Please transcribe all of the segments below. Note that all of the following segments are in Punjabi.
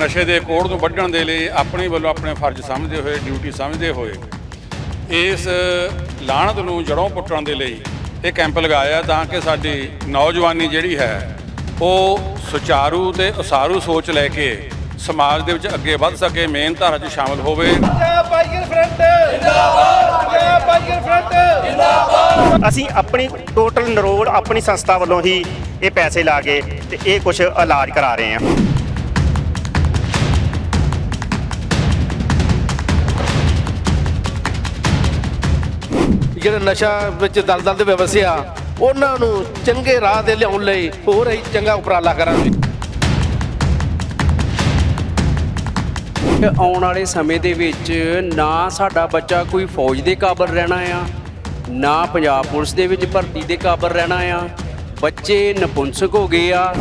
ਨਸ਼ੇ ਦੇ ਕੋੜ ਨੂੰ ਵੱਢਣ ਦੇ ਲਈ ਆਪਣੇ ਵੱਲੋਂ ਆਪਣੇ ਫਰਜ਼ ਸਮਝਦੇ ਹੋਏ, ਡਿਊਟੀ ਸਮਝਦੇ ਹੋਏ ਇਸ ਲਾਹਣਤ ਨੂੰ ਜੜੋਂ ਪੁੱਟਣ ਦੇ ਲਈ ਇਹ ਕੈਂਪ ਲਗਾਇਆ ਤਾਂ ਕਿ ਸਾਡੀ ਨੌਜਵਾਨੀ ਜਿਹੜੀ ਹੈ, ਉਹ ਸੁਚਾਰੂ ਤੇ ਉਸਾਰੂ ਸੋਚ ਲੈ ਕੇ ਸਮਾਜ ਦੇ ਵਿੱਚ ਅੱਗੇ ਵੱਧ ਸਕੇ, ਮੇਨ ਧਾਰਾ 'ਚ ਸ਼ਾਮਲ ਹੋਵੇ। ਅਸੀਂ ਆਪਣੀ ਟੋਟਲ ਨਰੋਲ ਆਪਣੀ ਸੰਸਥਾ ਵੱਲੋਂ ਹੀ ਇਹ ਪੈਸੇ ਲਾ ਕੇ ਤੇ ਇਹ ਕੁਝ ਇਲਾਜ ਕਰਾ ਰਹੇ ਹਾਂ। ਜਿਹੜੇ ਨਸ਼ਾ ਵਿੱਚ ਦਲਦਲ ਦੇ ਵਿਵਸਿਆ ਉਹਨਾਂ ਨੂੰ ਚੰਗੇ ਰਾਹ ਤੇ ਲਿਆਉਣ ਲਈ ਹੋਰ ਅਸੀਂ ਚੰਗਾ ਉਪਰਾਲਾ ਕਰਾਂਗੇ। ਕਿ ਆਉਣ ਵਾਲੇ ਸਮੇਂ ਦੇ ਵਿੱਚ ਨਾ ਸਾਡਾ ਬੱਚਾ ਕੋਈ ਫੌਜ ਦੇ ਕਾਬਲ ਰਹਿਣਾ ਆ ਨਾ ਪੰਜਾਬ ਪੁਲਿਸ ਦੇ ਵਿੱਚ ਭਰਤੀ ਦੇ ਕਾਬਲ ਰਹਿਣਾ ਆ ਬੱਚੇ ਨਪੁੰਸਕ ਹੋ ਗਏ ਆ।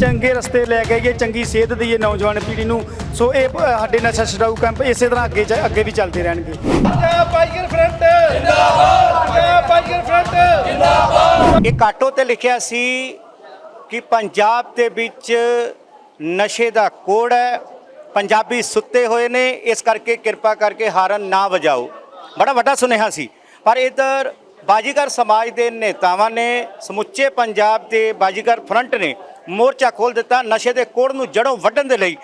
ਚੰਗੇ ਰਸਤੇ ਲੈ ਕੇ ਆਈਏ ਚੰਗੀ ਸਿਹਤ ਦਈਏ ਨੌਜਵਾਨ ਪੀੜ੍ਹੀ ਨੂੰ। ਸੋ ਇਹ ਸਾਡੇ ਨਸ਼ਾ ਛਡਾਊ ਕੈਂਪ ਇਸੇ ਤਰ੍ਹਾਂ ਅੱਗੇ ਚ- ਅੱਗੇ ਵੀ ਚੱਲਦੇ ਰਹਿਣਗੇ। Punjab biker front. ਜਿੰਦਾਬਾਦ ਪੰਜਾਬ ਬਾਈਕਰ ਫਰੰਟ। ਇਹ ਕਾਟੋ ਤੇ ਲਿਖਿਆ ਸੀ ਕਿ ਪੰਜਾਬ ਦੇ ਵਿੱਚ ਨਸ਼ੇ ਦਾ ਕੋੜ ਹੈ। ਪੰਜਾਬੀ ਸੁੱਤੇ ਹੋਏ ਨੇ ਇਸ ਕਰਕੇ ਕਿਰਪਾ ਕਰਕੇ ਹਾਰਨ ਨਾ ਵਜਾਓ। ਬੜਾ ਵੱਡਾ ਸੁਨੇਹਾ ਸੀ। ਪਰ ਇਧਰ ਬਾਜੀਗਰ ਸਮਾਜ ਦੇ ਨੇਤਾਵਾਂ ਨੇ ਸਮੁੱਚੇ ਪੰਜਾਬ ਦੇ ਬਾਜੀਗਰ ਫਰੰਟ ਨੇ ਮੋਰਚਾ ਖੋਲ ਦਿੱਤਾ ਨਸ਼ੇ ਦੇ ਕੋੜ ਨੂੰ ਜੜੋਂ ਵੱਢਣ ਦੇ ਲਈ।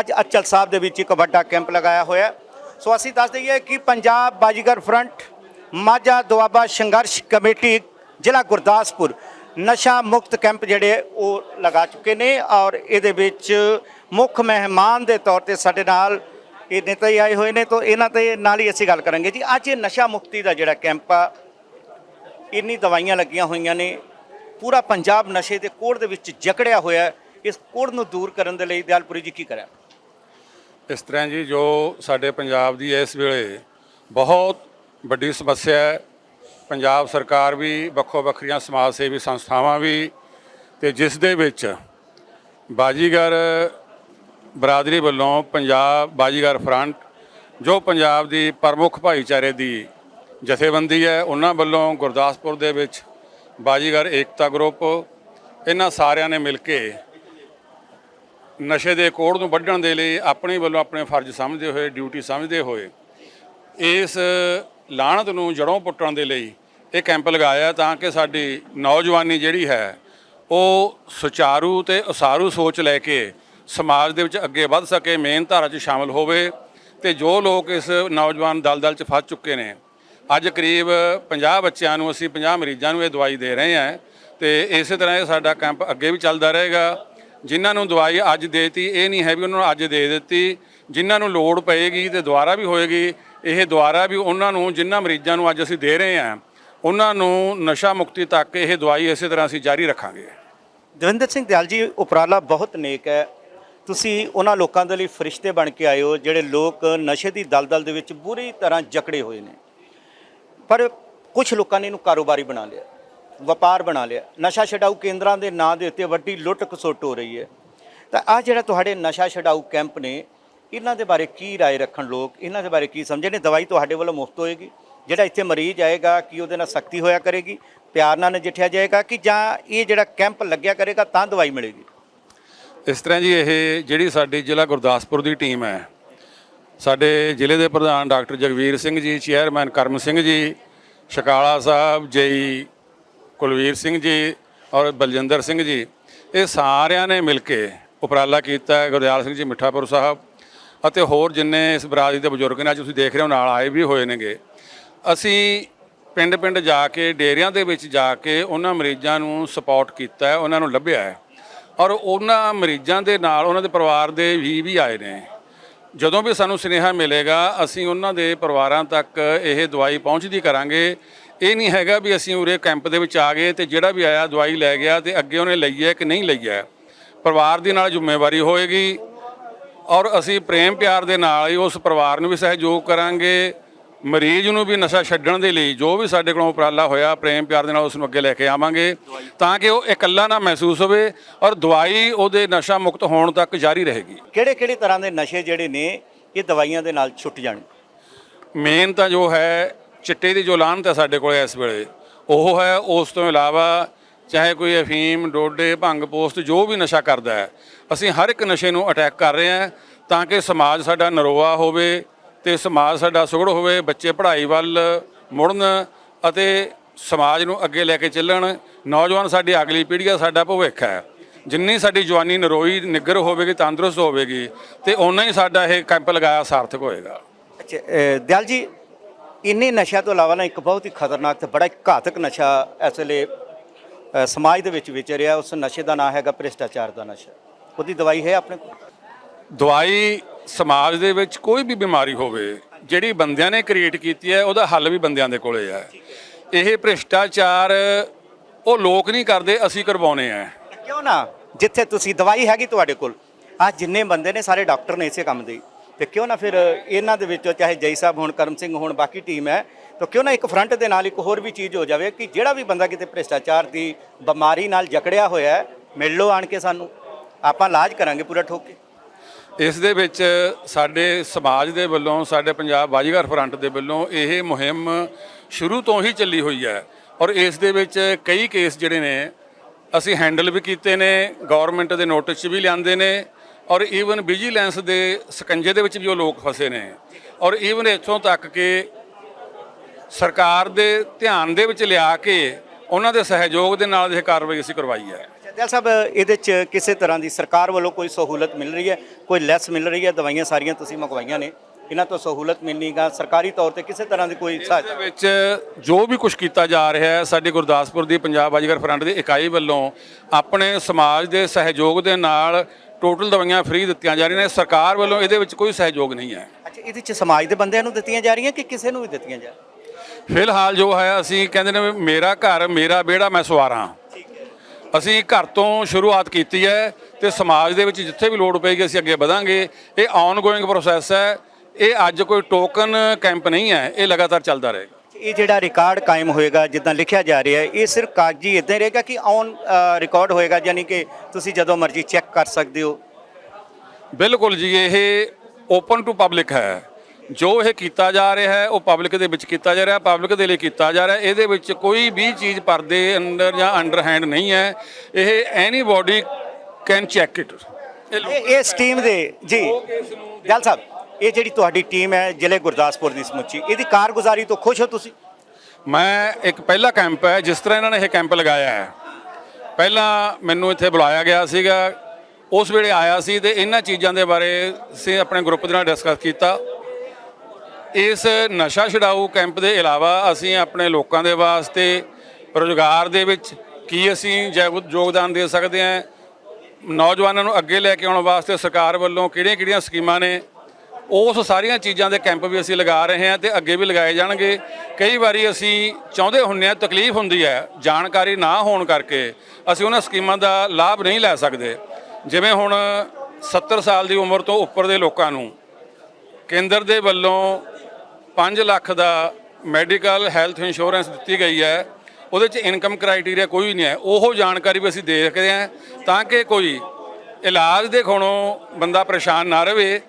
ਅੱਜ ਅਚਲ ਸਾਹਿਬ ਦੇ ਵਿੱਚ ਇੱਕ ਵੱਡਾ ਕੈਂਪ ਲਗਾਇਆ ਹੋਇਆ ਸੋ ਅਸੀਂ ਦੱਸ ਦਈਏ ਕਿ ਪੰਜਾਬ ਬਾਜੀਗਰ ਫਰੰਟ, ਮਾਝਾ ਦੁਆਬਾ ਸੰਘਰਸ਼ ਕਮੇਟੀ, ਜ਼ਿਲ੍ਹਾ ਗੁਰਦਾਸਪੁਰ ਨਸ਼ਾ ਮੁਕਤ ਕੈਂਪ ਜਿਹੜੇ ਉਹ ਲਗਾ ਚੁੱਕੇ ਨੇ ਔਰ ਇਹਦੇ ਵਿੱਚ ਮੁੱਖ ਮਹਿਮਾਨ ਦੇ ਤੌਰ ਤੇ ਸਾਡੇ ਨਾਲ ਇਹ ਨੇਤਾ ਹੀ ਆਏ ਹੋਏ ਨੇ। ਤਾਂ ਇਹਨਾਂ ਤੇ ਨਾਲ ਹੀ ਅਸੀਂ ਗੱਲ ਕਰਾਂਗੇ ਜੀ। ਅੱਜ ਇਹ ਨਸ਼ਾ ਮੁਕਤੀ ਦਾ ਜਿਹੜਾ ਕੈਂਪ ਆ, ਇੰਨੀ ਦਵਾਈਆਂ ਲੱਗੀਆਂ ਹੋਈਆਂ ਨੇ। ਪੂਰਾ ਪੰਜਾਬ ਨਸ਼ੇ ਦੇ ਕੋੜ ਦੇ ਵਿੱਚ ਜਕੜਿਆ ਹੋਇਆ ਇਸ ਕੋੜ ਨੂੰ ਦੂਰ ਕਰਨ ਦੇ ਲਈ ਦਿਆਲਪੁਰੀ ਜੀ ਕੀ ਕਰਿਆ? ਇਸ ਤਰ੍ਹਾਂ ਜੀ ਜੋ ਸਾਡੇ ਪੰਜਾਬ ਦੀ ਇਸ ਵੇਲੇ ਬਹੁਤ ਵੱਡੀ ਸਮੱਸਿਆ ਹੈ। ਪੰਜਾਬ ਸਰਕਾਰ ਵੀ ਵੱਖੋ ਵੱਖਰੀਆਂ ਸਮਾਜ ਸੇਵੀ ਸੰਸਥਾਵਾਂ ਵੀ ਤੇ ਜਿਸ ਦੇ ਵਿੱਚ ਬਾਜੀਗਰ ਬਰਾਦਰੀ ਵੱਲੋਂ ਪੰਜਾਬ ਬਾਜੀਗਰ ਫਰੰਟ ਜੋ ਪੰਜਾਬ ਦੀ ਪ੍ਰਮੁੱਖ ਭਾਈਚਾਰੇ ਦੀ ਜਥੇਬੰਦੀ ਹੈ, ਉਹਨਾਂ ਵੱਲੋਂ ਗੁਰਦਾਸਪੁਰ ਦੇ ਵਿੱਚ ਬਾਜੀਗਰ ਏਕਤਾ ਗਰੁੱਪ, ਇਹਨਾਂ ਸਾਰਿਆਂ ਨੇ ਮਿਲ ਕੇ ਨਸ਼ੇ ਦੇ ਕੋੜ ਨੂੰ ਵੱਢਣ ਦੇ ਲਈ ਆਪਣੇ ਵੱਲੋਂ ਆਪਣੇ ਫਰਜ਼ ਸਮਝਦੇ ਹੋਏ, ਡਿਊਟੀ ਸਮਝਦੇ ਹੋਏ ਇਸ ਲਾਹਣਤ ਨੂੰ ਜੜੋਂ ਪੁੱਟਣ ਦੇ ਲਈ ਇਹ ਕੈਂਪ ਲਗਾਇਆ ਤਾਂ ਕਿ ਸਾਡੀ ਨੌਜਵਾਨੀ ਜਿਹੜੀ ਹੈ ਉਹ ਸੁਚਾਰੂ ਤੇ ਉਸਾਰੂ ਸੋਚ ਲੈ ਕੇ ਸਮਾਜ ਦੇ ਵਿੱਚ ਅੱਗੇ ਵੱਧ ਸਕੇ, ਮੇਨ ਧਾਰਾ 'ਚ ਸ਼ਾਮਲ ਹੋਵੇ ਤੇ ਜੋ ਲੋਕ ਇਸ ਨੌਜਵਾਨ ਦਲਦਲ 'ਚ ਫਸ ਚੁੱਕੇ ਨੇ, ਅੱਜ ਕਰੀਬ 50 ਬੱਚਿਆਂ ਨੂੰ ਅਸੀਂ 50 ਮਰੀਜ਼ਾਂ ਨੂੰ ਇਹ ਦਵਾਈ ਦੇ ਰਹੇ ਹਾਂ ਤੇ ਇਸੇ ਤਰ੍ਹਾਂ ਇਹ ਸਾਡਾ ਕੈਂਪ ਅੱਗੇ ਵੀ ਚੱਲਦਾ ਰਹੇਗਾ। ਜਿਨ੍ਹਾਂ ਨੂੰ ਦਵਾਈ ਅੱਜ ਦੇਤੀ, ਇਹ ਨਹੀਂ ਹੈ ਵੀ ਉਹਨਾਂ ਨੂੰ ਅੱਜ ਦੇ ਦਿੱਤੀ। ਜਿਨ੍ਹਾਂ ਨੂੰ ਲੋੜ ਪਏਗੀ ਤੇ ਦੁਬਾਰਾ ਵੀ ਹੋਏਗੀ, ਇਹ ਦੁਬਾਰਾ ਵੀ ਉਹਨਾਂ ਨੂੰ, ਜਿਨ੍ਹਾਂ ਮਰੀਜ਼ਾਂ ਨੂੰ ਅੱਜ ਅਸੀਂ ਦੇ ਰਹੇ ਹਾਂ, ਉਹਨਾਂ ਨੂੰ ਨਸ਼ਾ ਮੁਕਤੀ ਤੱਕ ਇਹ ਦਵਾਈ ਇਸੇ ਤਰ੍ਹਾਂ ਅਸੀਂ ਜਾਰੀ ਰੱਖਾਂਗੇ। ਦਵਿੰਦਰ ਸਿੰਘ ਦਿਆਲ ਜੀ, ਉਪਰਾਲਾ ਬਹੁਤ ਨੇਕ ਹੈ। ਤੁਸੀਂ ਉਹਨਾਂ ਲੋਕਾਂ ਦੇ ਲਈ ਫਰਿਸ਼ਤੇ ਬਣ ਕੇ ਆਏ ਹੋ, ਜਿਹੜੇ ਲੋਕ ਨਸ਼ੇ ਦੀ ਦਲਦਲ ਦੇ ਵਿੱਚ ਬੁਰੀ ਤਰ੍ਹਾਂ ਜਕੜੇ ਹੋਏ ਨੇ। ਪਰ ਕੁਝ ਲੋਕਾਂ ਨੇ ਇਹਨੂੰ ਕਾਰੋਬਾਰੀ ਬਣਾ ਲਿਆ। ਵਪਾਰ ਬਣਾ ਲਿਆ ਨਸ਼ਾ ਛਡਾਊ ਕੇਂਦਰਾਂ ਦੇ ਨਾਂ ਦੇ ਉੱਤੇ ਵੱਡੀ ਲੁੱਟ ਖਸੁੱਟ ਹੋ ਰਹੀ ਹੈ ਤਾਂ ਆ ਜਿਹੜਾ ਤੁਹਾਡੇ ਨਸ਼ਾ ਛਡਾਊ ਕੈਂਪ ਨੇ ਇਹਨਾਂ ਦੇ ਬਾਰੇ ਕੀ رائے ਰੱਖਣ ਲੋਕ ਇਹਨਾਂ ਦੇ ਬਾਰੇ ਕੀ ਸਮਝੇ ਨੇ ਦਵਾਈ ਤੁਹਾਡੇ ਵੱਲੋਂ ਮੁਫਤ ਹੋਏਗੀ ਜਿਹੜਾ ਇੱਥੇ ਮਰੀਜ਼ ਆਏਗਾ ਕਿ ਉਹਦੇ ਨਾਲ ਸਖਤੀ ਹੋਇਆ ਕਰੇਗੀ ਪਿਆਰ ਨਾਲ ਨਜਿੱਠਿਆ ਜਾਏਗਾ ਕਿ ਜਾਂ ਇਹ ਜਿਹੜਾ ਕੈਂਪ ਲੱਗਿਆ ਕਰੇਗਾ ਤਾਂ ਦਵਾਈ ਮਿਲੇਗੀ ਇਸ ਤਰ੍ਹਾਂ ਜੀ ਇਹ ਜਿਹੜੀ ਸਾਡੀ ਜ਼ਿਲ੍ਹਾ ਗੁਰਦਾਸਪੁਰ ਦੀ ਟੀਮ ਹੈ ਸਾਡੇ ਜ਼ਿਲ੍ਹੇ ਦੇ ਪ੍ਰਧਾਨ ਡਾਕਟਰ ਜਗਵੀਰ ਸਿੰਘ ਜੀ ਚੇਅਰਮੈਨ ਕਰਮ ਸਿੰਘ ਜੀ ਸ਼ਕਾਲਾ ਸਾਹਿਬ ਜੇਈ ਕੁਲਵੀਰ ਸਿੰਘ ਜੀ ਔਰ ਬਲਜਿੰਦਰ ਸਿੰਘ ਜੀ, ਇਹ ਸਾਰਿਆਂ ਨੇ ਮਿਲ ਕੇ ਉਪਰਾਲਾ ਕੀਤਾ ਗੁਰਦਿਆਲ ਸਿੰਘ ਜੀ, ਮਿੱਠਾਪੁਰ ਸਾਹਿਬ ਅਤੇ ਹੋਰ ਜਿੰਨੇ ਇਸ ਬਰਾਦਰੀ ਦੇ ਬਜ਼ੁਰਗ ਨੇ, ਅੱਜ ਤੁਸੀਂ ਦੇਖ ਰਹੇ ਹੋ, ਨਾਲ ਆਏ ਵੀ ਹੋਏ ਨੇਗੇ। ਅਸੀਂ ਪਿੰਡ ਪਿੰਡ ਜਾ ਕੇ, ਡੇਰਿਆਂ ਦੇ ਵਿੱਚ ਜਾ ਕੇ ਉਹਨਾਂ ਮਰੀਜ਼ਾਂ ਨੂੰ ਸਪੋਰਟ ਕੀਤਾ ਹੈ, ਉਹਨਾਂ ਨੂੰ ਲੱਭਿਆ ਹੈ ਔਰ ਉਹਨਾਂ ਮਰੀਜ਼ਾਂ ਦੇ ਨਾਲ ਉਹਨਾਂ ਦੇ ਪਰਿਵਾਰ ਦੇ ਵੀ ਵੀ ਆਏ ਨੇ। ਜਦੋਂ ਵੀ ਸਾਨੂੰ ਸੁਨੇਹਾ ਮਿਲੇਗਾ, ਅਸੀਂ ਉਹਨਾਂ ਦੇ ਪਰਿਵਾਰਾਂ ਤੱਕ ਇਹ ਦਵਾਈ ਪਹੁੰਚਦੀ ਕਰਾਂਗੇ। ਇਹ ਨਹੀਂ ਹੈਗਾ ਵੀ ਅਸੀਂ ਉਰੇ ਕੈਂਪ ਦੇ ਵਿੱਚ ਆ ਗਏ ਤੇ ਜਿਹੜਾ ਵੀ ਆਇਆ ਦਵਾਈ ਲੈ ਗਿਆ ਤੇ ਅੱਗੇ ਉਹਨੇ ਲਈ ਹੈ ਕਿ ਨਹੀਂ ਲਈ ਹੈ। ਪਰਿਵਾਰ ਦੀ ਨਾਲ ਜ਼ਿੰਮੇਵਾਰੀ ਹੋਏਗੀ ਔਰ ਅਸੀਂ ਪ੍ਰੇਮ ਪਿਆਰ ਦੇ ਨਾਲ ਹੀ ਉਸ ਪਰਿਵਾਰ ਨੂੰ ਵੀ ਸਹਿਯੋਗ ਕਰਾਂਗੇ। ਮਰੀਜ਼ ਨੂੰ ਵੀ ਨਸ਼ਾ ਛੱਡਣ ਦੇ ਲਈ ਜੋ ਵੀ ਸਾਡੇ ਕੋਲੋਂ ਉਪਰਾਲਾ ਹੋਇਆ ਪ੍ਰੇਮ ਪਿਆਰ ਦੇ ਨਾਲ ਉਸ ਨੂੰ ਅੱਗੇ ਲੈ ਕੇ ਆਵਾਂਗੇ ਤਾਂ ਕਿ ਉਹ ਇਕੱਲਾ ਨਾ ਮਹਿਸੂਸ ਹੋਵੇ ਔਰ ਦਵਾਈ ਉਹਦੇ ਨਸ਼ਾ ਮੁਕਤ ਹੋਣ ਤੱਕ ਜਾਰੀ ਰਹੇਗੀ। ਕਿਹੜੇ ਕਿਹੜੇ ਤਰ੍ਹਾਂ ਦੇ ਨਸ਼ੇ ਜਿਹੜੇ ਨੇ ਇਹ ਦਵਾਈਆਂ ਦੇ ਨਾਲ ਛੁੱਟ ਜਾਣ? ਮੇਨ ਤਾਂ ਜੋ ਹੈ ਚਿੱਟੇ ਦੀ ਜੋ ਲਾਹਨਤ ਹੈ ਸਾਡੇ ਕੋਲ ਇਸ ਵੇਲੇ, ਉਹ ਹੈ ਉਸ ਤੋਂ ਇਲਾਵਾ ਚਾਹੇ ਕੋਈ ਅਫੀਮ, ਡੋਡੇ, ਭੰਗ ਪੋਸਟ ਜੋ ਵੀ ਨਸ਼ਾ ਕਰਦਾ ਹੈ, ਅਸੀਂ ਹਰ ਇੱਕ ਨਸ਼ੇ ਨੂੰ ਅਟੈਕ ਕਰ ਰਹੇ ਹਾਂ ਤਾਂ ਕਿ ਸਮਾਜ ਸਾਡਾ ਨਰੋਆ ਹੋਵੇ ਤੇ ਸਮਾਜ ਸਾਡਾ ਸੁਗੜ ਹੋਵੇ, ਬੱਚੇ ਪੜ੍ਹਾਈ ਵੱਲ ਮੁੜਨ ਅਤੇ ਸਮਾਜ ਨੂੰ ਅੱਗੇ ਲੈ ਕੇ ਚੱਲਣ। ਨੌਜਵਾਨ ਸਾਡੀ ਅਗਲੀ ਪੀੜ੍ਹੀ ਆ ਸਾਡਾ ਭਵਿੱਖ ਹੈ। ਜਿੰਨੀ ਸਾਡੀ ਜਵਾਨੀ ਨਰੋਈ, ਨਿੱਗਰ ਹੋਵੇਗੀ, ਤੰਦਰੁਸਤ ਹੋਵੇਗੀ ਤੇ ਉਨਾ ਹੀ ਸਾਡਾ ਇਹ ਕੈਂਪ ਲਗਾਇਆ ਸਾਰਥਕ ਹੋਏਗਾ। ਅੱਛਾ ਦਿਆਲ ਜੀ ਇੰਨੇ ਨਸ਼ਿਆਂ ਤੋਂ ਇਲਾਵਾ ਨਾ ਇੱਕ ਬਹੁਤ ਹੀ ਖਤਰਨਾਕ ਤੇ ਬੜਾ ਹੀ ਘਾਤਕ ਨਸ਼ਾ ਇਸ ਵੇਲੇ ਅ, ਸਮਾਜ ਦੇ ਵਿੱਚ ਵਿਚ ਰਿਹਾ। ਉਸ ਨਸ਼ੇ ਦਾ ਨਾਮ ਹੈਗਾ ਭ੍ਰਿਸ਼ਟਾਚਾਰ ਦਾ ਨਸ਼ਾ। ਉਹਦੀ ਦਵਾਈ ਹੈ ਆਪਣੇ ਕੋਲ? ਦਵਾਈ ਸਮਾਜ ਦੇ ਵਿੱਚ ਕੋਈ ਵੀ ਬਿਮਾਰੀ ਹੋਵੇ ਜਿਹੜੀ ਬੰਦਿਆਂ ਨੇ ਕ੍ਰੀਏਟ ਕੀਤੀ ਹੈ ਉਹਦਾ ਹੱਲ ਵੀ ਬੰਦਿਆਂ ਦੇ ਕੋਲੇ ਹੈ। ਇਹ ਭ੍ਰਿਸ਼ਟਾਚਾਰ ਉਹ ਲੋਕ ਨਹੀਂ ਕਰਦੇ ਅਸੀਂ ਕਰਵਾਉਨੇ ਆ ਕਿਉਂ ਨਾ? ਜਿੱਥੇ ਤੁਸੀਂ ਦਵਾਈ ਹੈਗੀ ਤੁਹਾਡੇ ਕੋਲ ਆ ਜਿੰਨੇ ਬੰਦੇ ਨੇ ਸਾਰੇ ਡਾਕਟਰ ਨੇ ਇਸੇ ਕੰਮ ਦੇ। ਤੇ ਕਿਉਂ ਨਾ ਫਿਰ ਇਹਨਾਂ ਦੇ ਵਿੱਚੋਂ ਚਾਹੇ ਜੈ ਸਾਹਿਬ ਹੋਣ, ਕਰਮ ਸਿੰਘ ਹੋਣ, ਬਾਕੀ ਟੀਮ ਹੈ, ਤਾਂ ਕਿਉਂ ਨਾ ਇੱਕ ਫਰੰਟ ਦੇ ਨਾਲ ਇੱਕ ਹੋਰ ਵੀ ਚੀਜ਼ ਹੋ ਜਾਵੇ ਕਿ ਜਿਹੜਾ ਵੀ ਬੰਦਾ ਕਿਤੇ ਭ੍ਰਿਸ਼ਟਾਚਾਰ ਦੀ ਬਿਮਾਰੀ ਨਾਲ ਜਕੜਿਆ ਹੋਇਆ ਹੈ, ਮਿਲ ਲਓ ਆਣ ਕੇ ਸਾਨੂੰ। ਆਪਾਂ ਇਲਾਜ ਕਰਾਂਗੇ ਪੂਰਾ ਠੋਕ। ਕੇ ਇਸ ਦੇ ਵਿੱਚ ਸਾਡੇ ਸਮਾਜ ਦੇ ਵੱਲੋਂ, ਸਾਡੇ ਪੰਜਾਬ ਬਾਜੀਗਰ ਫਰੰਟ ਦੇ ਵੱਲੋਂ ਇਹ ਮੁਹਿੰਮ ਸ਼ੁਰੂ ਤੋਂ ਹੀ ਚੱਲੀ ਹੋਈ ਹੈ ਔਰ ਇਸ ਦੇ ਵਿੱਚ ਕਈ ਕੇਸ ਜਿਹੜੇ ਨੇ, ਅਸੀਂ ਹੈਂਡਲ ਵੀ ਕੀਤੇ ਨੇ ਗਵਰਨਮੈਂਟ ਦੇ ਨੋਟਿਸ 'ਚ ਵੀ ਲਿਆਂਦੇ ਨੇ ਔਰ ਈਵਨ ਵਿਜੀਲੈਂਸ ਦੇ ਸਕੰਜੇ ਦੇ ਵਿੱਚ ਵੀ ਉਹ ਲੋਕ ਫਸੇ ਨੇ। ਔਰ ਈਵਨ ਇੱਥੋਂ ਤੱਕ ਕਿ ਸਰਕਾਰ ਦੇ ਧਿਆਨ ਦੇ ਵਿੱਚ ਲਿਆ ਕੇ ਉਹਨਾਂ ਦੇ ਸਹਿਯੋਗ ਦੇ ਨਾਲ ਇਹ ਕਾਰਵਾਈ ਅਸੀਂ ਕਰਵਾਈ ਹੈ। ਦਿਆਲ ਸਾਹਿਬ, ਇਹਦੇ ਚ ਕਿਸੇ ਤਰ੍ਹਾਂ ਦੀ ਸਰਕਾਰ ਵੱਲੋਂ ਕੋਈ ਸਹੂਲਤ ਮਿਲ ਰਹੀ ਹੈ? ਕੋਈ ਲੈਸ ਮਿਲ ਰਹੀ ਹੈ? ਦਵਾਈਆਂ ਸਾਰੀਆਂ ਤੁਸੀਂ ਮੰਗਵਾਈਆਂ ਨੇ। ਇਹਨਾਂ ਤੋਂ ਸਹੂਲਤ ਮਿਲਣੀਗਾ ਸਰਕਾਰੀ ਤੌਰ ਤੇ ਕਿਸੇ ਤਰ੍ਹਾਂ ਦੀ ਕੋਈ ਇਸ ਸਹਾਇਤਾ ਦੇ ਵਿੱਚ ਜੋ ਵੀ ਕੁਝ ਕੀਤਾ ਜਾ ਰਿਹਾ ਹੈ ਸਾਡੀ ਗੁਰਦਾਸਪੁਰ ਦੀ ਪੰਜਾਬ ਬਾਜੀਗਰ ਫਰੰਟ ਦੀ ਇਕਾਈ ਵੱਲੋਂ ਆਪਣੇ ਸਮਾਜ ਦੇ ਸਹਿਯੋਗ ਦੇ ਨਾਲ ਟੋਟਲ ਦਵਾਈਆਂ ਫ੍ਰੀ ਦਿੱਤੀਆਂ ਜਾ ਰਹੀਆਂ ਨੇ। ਸਰਕਾਰ ਵੱਲੋਂ ਇਹਦੇ ਵਿੱਚ ਕੋਈ ਸਹਿਯੋਗ ਨਹੀਂ ਹੈ। ਅੱਛਾ ਇਹਦੇ ਚ ਸਮਾਜ ਦੇ ਬੰਦਿਆਂ ਨੂੰ ਦਿੱਤੀਆਂ ਜਾ ਰਹੀਆਂ ਕਿ ਕਿਸੇ ਨੂੰ ਵੀ ਦਿੱਤੀਆਂ ਜਾ ਫਿਲਹਾਲ ਜੋ ਹੈ ਅਸੀਂ ਕਹਿੰਦੇ ਨੇ ਮੇਰਾ ਘਰ ਮੇਰਾ ਵਿਹੜਾ ਮੈਂ ਸਵਾਰਾਂ ਅਸੀਂ ਘਰ ਤੋਂ ਸ਼ੁਰੂਆਤ ਕੀਤੀ ਹੈ ਤੇ ਸਮਾਜ ਦੇ ਵਿੱਚ ਜਿੱਥੇ ਵੀ ਲੋੜ ਪਏਗੀ ਅਸੀਂ ਅੱਗੇ ਵਧਾਂਗੇ। ਇਹ ਆਨਗੋਇੰਗ ਪ੍ਰੋਸੈਸ ਹੈ। ਇਹ ਅੱਜ ਕੋਈ ਟੋਕਨ ਕੈਂਪ ਨਹੀਂ ਹੈ ਇਹ ਲਗਾਤਾਰ ਚੱਲਦਾ ਰਹੇਗਾ। ਇਹ ਜਿਹੜਾ ਰਿਕਾਰਡ ਕਾਇਮ ਹੋਏਗਾ ਜਿੱਦਾਂ ਲਿਖਿਆ ਜਾ ਰਿਹਾ ਹੈ ਇਹ ਸਿਰਫ ਕਾਗਜ਼ੀ ਇਦਾਂ ਹੀ ਰਹੇਗਾ ਕਿ ਔਨ ਰਿਕਾਰਡ ਹੋਏਗਾ ਯਾਨੀ ਕਿ ਤੁਸੀਂ ਜਦੋਂ ਮਰਜ਼ੀ ਚੈੱਕ ਕਰ ਸਕਦੇ ਹੋ। ਬਿਲਕੁਲ ਜੀ ਇਹ ਓਪਨ ਟੂ ਪਬਲਿਕ ਹੈ। ਜੋ ਇਹ ਕੀਤਾ ਜਾ ਰਿਹਾ ਹੈ ਉਹ ਪਬਲਿਕ ਦੇ ਵਿੱਚ ਕੀਤਾ ਜਾ ਰਿਹਾ ਪਬਲਿਕ ਦੇ ਲਈ ਕੀਤਾ ਜਾ ਰਿਹਾ ਇਹਦੇ ਵਿੱਚ ਕੋਈ ਵੀ ਚੀਜ਼ ਪਰਦੇ ਅੰਦਰ ਜਾਂ ਅੰਡਰ ਹੈਂਡ ਨਹੀਂ ਹੈ। ਇਹ ਐਨੀਬਾਡੀ ਕੈਨ ਚੈੱਕ ਇਟ ਇਹ ਇਸ ਟੀਮ ਦੇ ਜੀ। ਦਿਆਲ ਸਾਹਿਬ ਇਹ ਜਿਹੜੀ ਤੁਹਾਡੀ ਟੀਮ ਹੈ ਜ਼ਿਲ੍ਹੇ ਗੁਰਦਾਸਪੁਰ ਦੀ ਸਮੁੱਚੀ, ਇਹਦੀ ਕਾਰਗੁਜ਼ਾਰੀ ਤੋਂ ਖੁਸ਼ ਹੋ ਤੁਸੀਂ? ਮੈਂ ਇੱਕ ਪਹਿਲਾ ਕੈਂਪ ਹੈ, ਜਿਸ ਤਰ੍ਹਾਂ ਇਹਨਾਂ ਨੇ ਇਹ ਕੈਂਪ ਲਗਾਇਆ ਹੈ। ਪਹਿਲਾਂ ਮੈਨੂੰ ਇੱਥੇ ਬੁਲਾਇਆ ਗਿਆ ਸੀਗਾ, ਉਸ ਵੇਲੇ ਆਇਆ ਸੀ ਤੇ ਇਹਨਾਂ ਚੀਜ਼ਾਂ ਦੇ ਬਾਰੇ ਅਸੀਂ ਆਪਣੇ ਗਰੁੱਪ ਦੇ ਨਾਲ ਡਿਸਕਸ ਕੀਤਾ। ਇਸ ਨਸ਼ਾ ਛਡਾਊ ਕੈਂਪ ਦੇ ਇਲਾਵਾ ਅਸੀਂ ਆਪਣੇ ਲੋਕਾਂ ਦੇ ਵਾਸਤੇ, ਰੋਜ਼ਗਾਰ ਦੇ ਵਿੱਚ ਕੀ ਅਸੀਂ ਜੈਵ- ਯੋਗਦਾਨ ਦੇ ਸਕਦੇ ਹਾਂ, ਨੌਜਵਾਨਾਂ ਨੂੰ ਅੱਗੇ ਲੈ ਕੇ ਆਉਣ ਵਾਸਤੇ ਸਰਕਾਰ ਵੱਲੋਂ ਕਿਹੜੀਆਂ-ਕਿਹੜੀਆਂ ਸਕੀਮਾਂ ਨੇ ਉਸ ਸਾਰੀਆਂ ਚੀਜ਼ਾਂ ਦੇ ਕੈਂਪ ਵੀ ਅਸੀਂ ਲਗਾ ਰਹੇ ਹਾਂ ਤੇ ਅੱਗੇ ਵੀ ਲਗਾਏ ਜਾਣਗੇ। ਕਈ ਵਾਰੀ ਅਸੀਂ ਚਾਹੁੰਦੇ ਹੁੰਦੇ ਹਾਂ, ਤਕਲੀਫ ਹੁੰਦੀ ਹੈ, ਜਾਣਕਾਰੀ ਨਾ ਹੋਣ ਕਰਕੇ ਅਸੀਂ ਉਹਨਾਂ ਸਕੀਮਾਂ ਦਾ ਲਾਭ ਨਹੀਂ ਲੈ ਸਕਦੇ। ਜਿਵੇਂ ਹੁਣ 70 ਸਾਲ ਦੀ ਉਮਰ ਤੋਂ ਉੱਪਰ ਦੇ ਲੋਕਾਂ ਨੂੰ ਕੇਂਦਰ ਦੇ ਵੱਲੋਂ 5 ਲੱਖ ਦਾ ਮੈਡੀਕਲ ਹੈਲਥ ਇੰਸ਼ੋਰੈਂਸ ਦਿੱਤੀ ਗਈ ਹੈ। ਉਹਦੇ 'ਚ ਇਨਕਮ ਕ੍ਰਾਈਟੇਰੀਆ ਕੋਈ ਨਹੀਂ ਹੈ। ਉਹ ਜਾਣਕਾਰੀ ਵੀ ਅਸੀਂ ਦੇਖ ਰਹੇ ਹਾਂ ਤਾਂ ਕਿ ਕੋਈ ਇਲਾਜ ਦੇ ਖੋਣੋਂ ਬੰਦਾ ਪਰੇਸ਼ਾਨ ਨਾ ਰਹੇ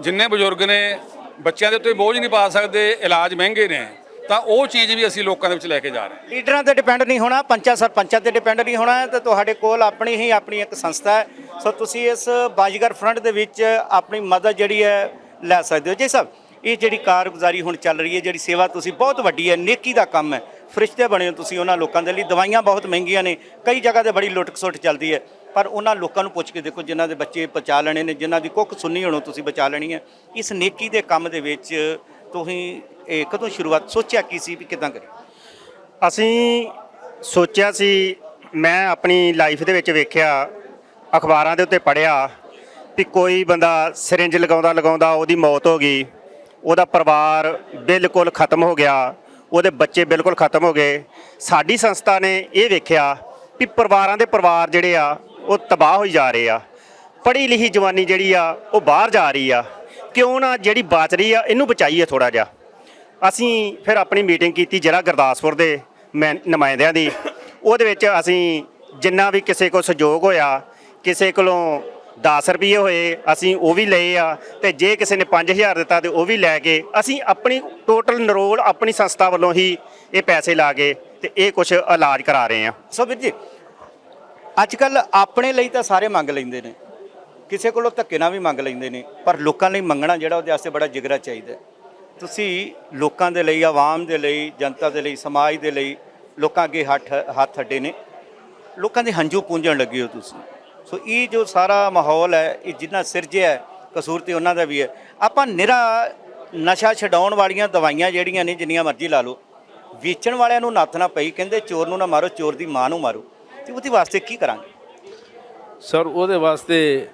ਜਿੰਨੇ ਬਜ਼ੁਰਗ ਨੇ, ਬੱਚਿਆਂ ਦੇ ਉੱਤੇ ਬੋਝ ਨਹੀਂ ਪਾ ਸਕਦੇ, ਇਲਾਜ ਮਹਿੰਗੇ ਨੇ, ਤਾਂ ਉਹ ਚੀਜ਼ ਵੀ ਅਸੀਂ ਲੋਕਾਂ ਦੇ ਵਿੱਚ ਲੈ ਕੇ ਜਾ ਰਹੇ ਹਾਂ। ਲੀਡਰਾਂ ਤੇ ਡਿਪੈਂਡ ਨਹੀਂ ਹੋਣਾ, ਪੰਚਾਂ ਸਰਪੰਚਾਂ ਤੇ ਡਿਪੈਂਡ ਨਹੀਂ ਹੋਣਾ, ਤੇ ਤੁਹਾਡੇ ਕੋਲ ਆਪਣੀ ਹੀ ਆਪਣੀ ਇੱਕ ਸੰਸਥਾ ਹੈ। ਸੋ ਤੁਸੀਂ ਇਸ ਬਾਜੀਗਰ ਫਰੰਟ ਦੇ ਵਿੱਚ ਆਪਣੀ ਮਦਦ ਜਿਹੜੀ ਹੈ ਲੈ ਸਕਦੇ ਹੋ। ਜੀ ਸਾਹਿਬ ਇਹ ਜਿਹੜੀ ਕਾਰਗੁਜ਼ਾਰੀ ਹੁਣ ਚੱਲ ਰਹੀ ਹੈ, ਜਿਹੜੀ ਸੇਵਾ ਤੁਸੀਂ ਬਹੁਤ ਵੱਡੀ ਹੈ, ਨੇਕੀ ਦਾ ਕੰਮ ਹੈ। ਫਰਿਸ਼ਤੇ ਬਣੇ ਹੋ ਤੁਸੀਂ ਉਹਨਾਂ ਲੋਕਾਂ ਦੇ ਲਈ, ਦਵਾਈਆਂ ਬਹੁਤ ਮਹਿੰਗੀਆਂ ਨੇ, ਕਈ ਜਗ੍ਹਾ ਤੇ ਬੜੀ ਲੁੱਟ ਖਸੁੱਟ ਚੱਲਦੀ ਹੈ। ਪਰ ਉਹਨਾਂ ਲੋਕਾਂ ਨੂੰ ਪੁੱਛ ਕੇ ਦੇਖੋ, ਜਿਨ੍ਹਾਂ ਦੇ ਬੱਚੇ ਬਚਾ ਲੈਣੇ ਨੇ, ਜਿਨ੍ਹਾਂ ਦੀ ਕੁੱਖ ਸੁੰਨੀ ਹੋਣੋ ਤੁਸੀਂ ਬਚਾ ਲੈਣੀ ਹੈ। ਇਸ ਨੇਕੀ ਦੇ ਕੰਮ ਦੇ ਵਿੱਚ ਤੁਸੀਂ ਇਹ ਕਦੋਂ ਸ਼ੁਰੂਆਤ ਸੋਚਿਆ ਕੀ ਸੀ ਵੀ ਕਿਦਾਂ ਕਰੇ ਅਸੀਂ ਸੋਚਿਆ ਸੀ, ਮੈਂ ਆਪਣੀ ਲਾਈਫ ਦੇ ਵਿੱਚ ਵੇਖਿਆ, ਅਖਬਾਰਾਂ ਦੇ ਉੱਤੇ ਪੜਿਆ ਕਿ ਕੋਈ ਬੰਦਾ ਸਿਰਿੰਜ ਲਗਾਉਂਦਾ ਲਗਾਉਂਦਾ ਉਹਦੀ ਮੌਤ ਹੋ ਗਈ, ਉਹਦਾ ਪਰਿਵਾਰ ਬਿਲਕੁਲ ਖਤਮ ਹੋ ਗਿਆ, ਉਹਦੇ ਬੱਚੇ ਬਿਲਕੁਲ ਖਤਮ ਹੋ ਗਏ। ਸਾਡੀ ਸੰਸਥਾ ਨੇ ਇਹ ਵੇਖਿਆ ਕਿ ਪਰਿਵਾਰਾਂ ਦੇ ਪਰਿਵਾਰ ਜਿਹੜੇ ਆ ਉਹ ਤਬਾਹ ਹੋਈ ਜਾ ਰਹੇ ਆ। ਪੜ੍ਹੀ ਲਿਖੀ ਜਵਾਨੀ ਜਿਹੜੀ ਆ, ਉਹ ਬਾਹਰ ਜਾ ਰਹੀ ਆ। ਕਿਉਂ ਨਾ ਜਿਹੜੀ ਬਚ ਰਹੀ ਆ, ਇਹਨੂੰ ਬਚਾਈਏ ਥੋੜਾ ਜਿਹਾ। ਅਸੀਂ ਫਿਰ ਆਪਣੀ ਮੀਟਿੰਗ ਕੀਤੀ ਜਿਹੜਾ ਗੁਰਦਾਸਪੁਰ ਦੇ ਮੈਂ ਨੁਮਾਇੰਦਿਆਂ ਦੀ। ਉਹਦੇ ਵਿੱਚ ਅਸੀਂ ਜਿੰਨਾ ਵੀ ਕਿਸੇ ਕੋਲ ਸਹਿਯੋਗ ਹੋਇਆ, ਕਿਸੇ ਕੋਲੋਂ 10 ਰੁਪਏ ਹੋਏ, ਅਸੀਂ ਉਹ ਵੀ ਲਏ ਆ। ਤੇ ਜੇ ਕਿਸੇ ਨੇ 5000 ਦਿੱਤਾ ਤੇ ਉਹ ਵੀ ਲੈ ਕੇ ਅਸੀਂ ਆਪਣੀ ਟੋਟਲ ਨਰੋਲ ਆਪਣੀ ਸੰਸਥਾ ਵੱਲੋਂ ਹੀ ਇਹ ਪੈਸੇ ਲਾ ਕੇ ਤੇ ਇਹ ਕੁਝ ਇਲਾਜ ਕਰਾ ਰਹੇ ਆ। ਸੋ ਵੀਰ ਜੀ ਅੱਜ ਕੱਲ ਆਪਣੇ ਲਈ ਤਾਂ ਸਾਰੇ ਮੰਗ ਲੈਂਦੇ ਨੇ। ਕਿਸੇ ਕੋਲੋਂ ਧੱਕੇ ਨਾਲ ਵੀ ਮੰਗ ਲੈਂਦੇ ਨੇ ਪਰ ਲੋਕਾਂ ਲਈ ਮੰਗਣਾ ਜਿਹੜਾ ਉਹਦੇ ਵਾਸਤੇ ਬੜਾ ਜਿਗਰਾ ਚਾਹੀਦਾ ਤੁਸੀਂ ਲੋਕਾਂ ਦੇ ਲਈ ਆਵਾਮ ਦੇ ਲਈ ਜਨਤਾ ਦੇ ਲਈ ਸਮਾਜ ਦੇ ਲਈ ਲੋਕਾਂ ਅੱਗੇ ਹੱਥ ਹੱਥ ਅੱਡੇ ਨੇ। ਲੋਕਾਂ ਦੇ ਹੰਝੂ ਪੂੰਝਣ ਲੱਗੇ ਹੋ ਤੁਸੀਂ। ਸੋ ਇਹ ਜੋ ਸਾਰਾ ਮਾਹੌਲ ਹੈ ਇਹ ਜਿੰਨਾ ਸਿਰਜਿਆ ਹੈ, ਕਸੂਰ ਤੇ ਉਹਨਾਂ ਦਾ ਵੀ ਹੈ। ਆਪਾਂ ਨਿਰਾ ਨਸ਼ਾ ਛਡਾਉਣ ਵਾਲੀਆਂ ਦਵਾਈਆਂ ਜਿਹੜੀਆਂ ਨੇ ਜਿੰਨੀਆਂ ਮਰਜ਼ੀ ਲਾ ਲਓ। ਵੇਚਣ ਵਾਲਿਆਂ ਨੂੰ ਨੱਥ ਨਾ ਪਈ ਕਹਿੰਦੇ ਚੋਰ ਨੂੰ ਨਾ ਮਾਰੋ ਚੋਰ ਦੀ ਮਾਂ ਨੂੰ ਮਾਰੋ। ਤੇ ਉਹਦੇ ਵਾਸਤੇ ਕੀ ਕਰਾਂਗੇ? ਸਰ, ਉਹਦੇ ਵਾਸਤੇ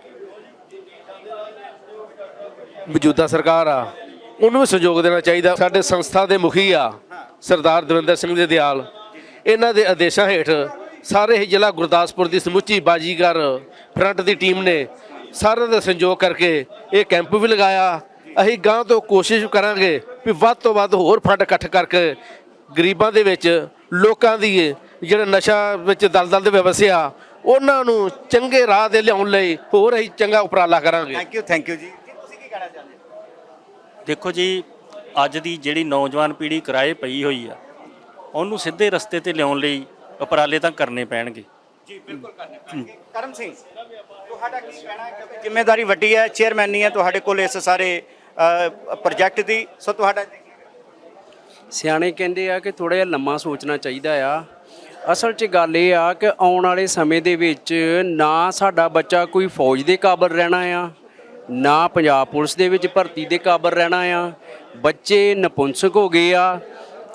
ਮੌਜੂਦਾ ਸਰਕਾਰ ਆ, ਉਹਨੂੰ ਵੀ ਸਹਿਯੋਗ ਦੇਣਾ ਚਾਹੀਦਾ। ਸਾਡੇ ਸੰਸਥਾ ਦੇ ਮੁਖੀ ਆ, ਸਰਦਾਰ ਦਵਿੰਦਰ ਸਿੰਘ ਦੇ ਦਿਆਲ। ਇਹਨਾਂ ਦੇ ਆਦੇਸ਼ਾਂ ਹੇਠ ਸਾਰੇ ਹੀ ਜ਼ਿਲ੍ਹਾ ਗੁਰਦਾਸਪੁਰ ਦੀ ਸਮੁੱਚੀ ਬਾਜੀਗਰ ਫਰੰਟ ਦੀ ਟੀਮ ਨੇ ਸਾਰਿਆਂ ਦਾ ਸੰਯੋਗ ਕਰਕੇ ਇਹ ਕੈਂਪ ਵੀ ਲਗਾਇਆ। ਅਸੀਂ ਗਾਂ ਤੋਂ ਕੋਸ਼ਿਸ਼ ਕਰਾਂਗੇ ਵੀ ਵੱਧ ਤੋਂ ਵੱਧ ਹੋਰ ਫੰਡ ਇਕੱਠ ਕਰਕੇ ਗਰੀਬਾਂ ਦੇ ਵਿੱਚ ਲੋਕਾਂ ਦੀ ਜਿਹੜਾ ਨਸ਼ਾ ਵਿੱਚ ਦਲਦਲ ਦੇ ਵਿਵਸਿਆ ਉਹਨਾਂ ਨੂੰ ਚੰਗੇ ਰਾਹ ਦੇ ਲਿਆਉਣ ਲਈ ਹੋਰ ਅਸੀਂ ਚੰਗਾ ਉਪਰਾਲਾ ਕਰਾਂਗੇ। ਥੈਂਕ ਯੂ ਥੈਂਕ ਯੂ ਜੀ। ਤੁਸੀਂ ਕੀ ਕਹਿਣਾ ਚਾਹੁੰਦੇ ਹੋ? ਦੇਖੋ ਜੀ ਅੱਜ ਦੀ ਜਿਹੜੀ ਨੌਜਵਾਨ ਪੀੜ੍ਹੀ ਕਿਰਾਏ ਪਈ ਹੋਈ ਆ ਉਹਨੂੰ ਸਿੱਧੇ ਰਸਤੇ ਤੇ ਲਿਆਉਣ ਲਈ ਉਪਰਾਲੇ ਤਾਂ ਕਰਨੇ ਪੈਣਗੇ। ਜੀ ਬਿਲਕੁਲ ਕਰਨੇ ਪੈਣਗੇ। ਕਰਮ ਸਿੰਘ ਤੁਹਾਡਾ ਕੀ ਕਹਿਣਾ ਹੈ? ਕਿਉਂਕਿ ਜ਼ਿੰਮੇਵਾਰੀ ਵੱਡੀ ਹੈ ਚੇਅਰਮੈਨੀ ਹੈ ਤੁਹਾਡੇ ਕੋਲ ਇਸ ਸਾਰੇ ਪ੍ਰੋਜੈਕਟ ਦੀ। ਸੋ ਤੁਹਾਡਾ ਸਿਆਣੇ ਕਹਿੰਦੇ ਆ ਕਿ ਥੋੜਾ ਜਿਹਾ ਲੰਮਾ ਸੋਚਣਾ ਚਾਹੀਦਾ ਆ। ਅਸਲ 'ਚ ਗੱਲ ਇਹ ਆ ਕਿ ਆਉਣ ਵਾਲੇ ਸਮੇਂ ਦੇ ਵਿੱਚ ਨਾ ਸਾਡਾ ਬੱਚਾ ਕੋਈ ਫੌਜ ਦੇ ਕਾਬਲ ਰਹਿਣਾ ਆ, ਨਾ ਪੰਜਾਬ ਪੁਲਿਸ ਦੇ ਵਿੱਚ ਭਰਤੀ ਦੇ ਕਾਬਲ ਰਹਿਣਾ ਆ। ਬੱਚੇ ਨਪੁੰਸਕ ਹੋ ਗਏ ਆ,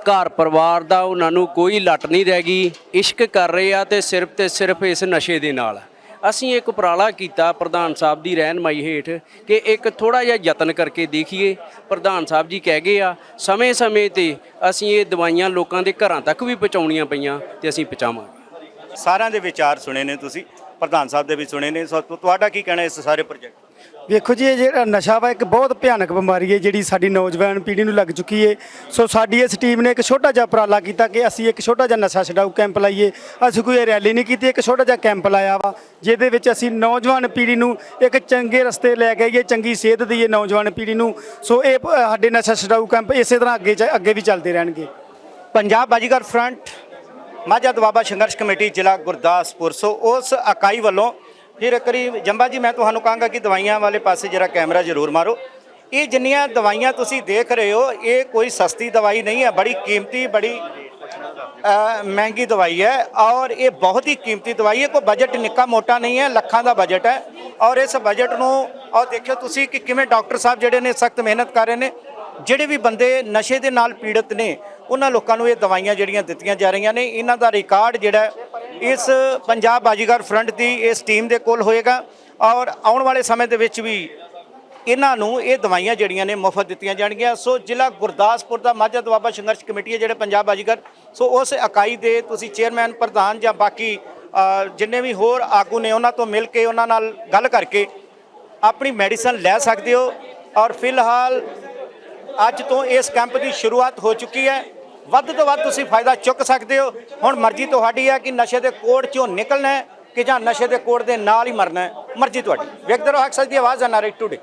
ਘਰ ਪਰਿਵਾਰ ਦਾ ਉਹਨਾਂ ਨੂੰ ਕੋਈ ਲੱਟ ਨਹੀਂ ਰਹਿ ਗਈ, ਇਸ਼ਕ ਕਰ ਰਹੇ ਆ ਤੇ ਸਿਰਫ ਤੇ ਸਿਰਫ ਇਸ ਨਸ਼ੇ ਦੇ ਨਾਲ। ਅਸੀਂ ਇੱਕ ਉਪਰਾਲਾ ਕੀਤਾ ਪ੍ਰਧਾਨ ਸਾਹਿਬ ਦੀ ਰਹਿਨਮਾਈ ਹੇਠ ਕਿ ਇੱਕ ਥੋੜਾ ਜਿਹਾ ਯਤਨ ਕਰਕੇ ਦੇਖੀਏ। ਪ੍ਰਧਾਨ ਸਾਹਿਬ ਜੀ ਕਹਿ ਗਏ ਆ, ਸਮੇਂ-ਸਮੇਂ ਤੇ ਅਸੀਂ ਇਹ ਦਵਾਈਆਂ ਲੋਕਾਂ ਦੇ ਘਰਾਂ ਤੱਕ ਵੀ ਪਹੁੰਚਾਉਣੀਆਂ ਪਈਆਂ ਤੇ ਅਸੀਂ ਪਹੁੰਚਾਵਾਂਗੇ। ਸਾਰਿਆਂ ਦੇ ਵਿਚਾਰ ਸੁਣੇ ਨੇ ਤੁਸੀਂ, ਪ੍ਰਧਾਨ ਸਾਹਿਬ ਦੇ ਵੀ ਸੁਣੇ ਨੇ। ਤੁਹਾਡਾ ਕੀ ਕਹਿਣਾ ਇਸ ਸਾਰੇ ਪ੍ਰੋਜੈਕਟ ਵੇਖੋ ਜੀ, ਇਹ ਜਿਹੜਾ ਨਸ਼ਾ ਵਾ, ਇੱਕ ਬਹੁਤ ਭਿਆਨਕ ਬਿਮਾਰੀ ਹੈ ਜਿਹੜੀ ਸਾਡੀ ਨੌਜਵਾਨ ਪੀੜ੍ਹੀ ਨੂੰ ਲੱਗ ਚੁੱਕੀ ਹੈ। ਸੋ ਸਾਡੀ ਇਸ ਟੀਮ ਨੇ ਇੱਕ ਛੋਟਾ ਜਿਹਾ ਉਪਰਾਲਾ ਕੀਤਾ ਕਿ ਅਸੀਂ ਇੱਕ ਛੋਟਾ ਜਿਹਾ ਨਸ਼ਾ ਛਡਾਊ ਕੈਂਪ ਲਾਈਏ। ਅਸੀਂ ਕੋਈ ਰੈਲੀ ਨਹੀਂ ਕੀਤੀ, ਇੱਕ ਛੋਟਾ ਜਿਹਾ ਕੈਂਪ ਲਾਇਆ ਵਾ, ਜਿਹਦੇ ਵਿੱਚ ਅਸੀਂ ਨੌਜਵਾਨ ਪੀੜ੍ਹੀ ਨੂੰ ਇੱਕ ਚੰਗੇ ਰਸਤੇ ਲੈ ਕੇ ਆਈਏ, ਚੰਗੀ ਸਿਹਤ ਦਈਏ ਨੌਜਵਾਨ ਪੀੜ੍ਹੀ ਨੂੰ। ਸੋ ਇਹ ਪ- ਸਾਡੇ ਨਸ਼ਾ ਛਡਾਊ ਕੈਂਪ ਇਸੇ ਤਰ੍ਹਾਂ ਅੱਗੇ ਚ- ਅੱਗੇ ਵੀ ਚੱਲਦੇ ਰਹਿਣਗੇ। ਪੰਜਾਬ ਬਾਜੀਗਰ ਫਰੰਟ, ਮਾਝਾ ਦੁਆਬਾ ਸੰਘਰਸ਼ ਕਮੇਟੀ ਜ਼ਿਲ੍ਹਾ ਗੁਰਦਾਸਪੁਰ। ਸੋ ਉਸ ਇਕਾਈ ਵੱਲੋਂ ਫਿਰ ਕਰੀ ਜੰਬਾ ਜੀ, ਮੈਂ ਤੁਹਾਨੂੰ ਕਹਾਂਗਾ ਕਿ ਦਵਾਈਆਂ ਵਾਲੇ ਪਾਸੇ ਜਰਾ ਕੈਮਰਾ ਜ਼ਰੂਰ ਮਾਰੋ। ਇਹ ਜਿੰਨੀਆਂ ਦਵਾਈਆਂ ਤੁਸੀਂ ਦੇਖ ਰਹੇ ਹੋ, ਇਹ ਕੋਈ ਸਸਤੀ ਦਵਾਈ ਨਹੀਂ ਹੈ, ਬੜੀ ਕੀਮਤੀ, ਬੜੀ ਮਹਿੰਗੀ ਦਵਾਈ ਹੈ ਔਰ ਇਹ ਬਹੁਤ ਹੀ ਕੀਮਤੀ ਦਵਾਈ ਹੈ, ਕੋਈ ਬਜਟ ਨਿੱਕਾ ਮੋਟਾ ਨਹੀਂ ਹੈ, ਲੱਖਾਂ ਦਾ ਬਜਟ ਹੈ ਔਰ ਇਸ ਬਜਟ ਨੂੰ, ਔਰ ਦੇਖਿਓ ਤੁਸੀਂ ਕਿ ਕਿਵੇਂ ਡਾਕਟਰ ਸਾਹਿਬ ਜਿਹੜੇ ਨੇ ਸਖਤ ਮਿਹਨਤ ਕਰ ਰਹੇ ਨੇ, ਜਿਹੜੇ ਵੀ ਬੰਦੇ ਨਸ਼ੇ ਦੇ ਨਾਲ ਪੀੜਤ ਨੇ, ਉਹਨਾਂ ਲੋਕਾਂ ਨੂੰ ਇਹ ਦਵਾਈਆਂ ਜਿਹੜੀਆਂ ਦਿੱਤੀਆਂ ਜਾ ਰਹੀਆਂ ਨੇ, ਇਹਨਾਂ ਦਾ ਰਿਕਾਰਡ ਜਿਹੜਾ ਇਸ ਪੰਜਾਬ ਬਾਜੀਗਰ ਫਰੰਟ ਦੀ ਇਸ ਟੀਮ ਦੇ ਕੋਲ ਹੋਏਗਾ ਔਰ ਆਉਣ ਵਾਲੇ ਸਮੇਂ ਦੇ ਵਿੱਚ ਵੀ ਇਹਨਾਂ ਨੂੰ ਇਹ ਦਵਾਈਆਂ ਜਿਹੜੀਆਂ ਨੇ ਮੁਫਤ ਦਿੱਤੀਆਂ ਜਾਣਗੀਆਂ। ਸੋ ਜ਼ਿਲ੍ਹਾ ਗੁਰਦਾਸਪੁਰ ਦਾ ਮਾਝਾ ਦੁਆਬਾ ਸੰਘਰਸ਼ ਕਮੇਟੀ ਹੈ ਜਿਹੜੇ ਪੰਜਾਬ ਬਾਜੀਗਰ। ਸੋ ਉਸ ਇਕਾਈ ਦੇ ਤੁਸੀਂ ਚੇਅਰਮੈਨ, ਪ੍ਰਧਾਨ ਜਾਂ ਬਾਕੀ ਜਿੰਨੇ ਵੀ ਹੋਰ ਆਗੂ ਨੇ ਉਹਨਾਂ ਤੋਂ ਮਿਲ ਕੇ ਉਹਨਾਂ ਨਾਲ ਗੱਲ ਕਰਕੇ ਆਪਣੀ ਮੈਡੀਸਨ ਲੈ ਸਕਦੇ ਹੋ। ਔਰ ਫਿਲਹਾਲ ਅੱਜ ਤੋਂ ਇਸ ਕੈਂਪ ਦੀ ਸ਼ੁਰੂਆਤ ਹੋ ਚੁੱਕੀ ਹੈ। ਵੱਧ ਤੋਂ ਵੱਧ ਤੁਸੀਂ ਫਾਇਦਾ ਚੁੱਕ ਸਕਦੇ ਹੋ। ਹੁਣ ਮਰਜ਼ੀ ਤੁਹਾਡੀ ਹੈ ਕਿ ਨਸ਼ੇ ਦੇ ਕੋੜ ਚੋਂ ਨਿਕਲਣਾ ਹੈ ਕਿ ਜਾਂ ਨਸ਼ੇ ਦੇ ਕੋੜ ਦੇ ਨਾਲ ਹੀ ਮਰਨਾ ਹੈ। ਮਰਜ਼ੀ ਤੁਹਾਡੀ। ਵੇਖਦੇ ਰਹੋ ਅਕਸਰ ਦੀ ਆਵਾਜ਼ ਐਨਆਰਆਈ ਟੂਡੇ।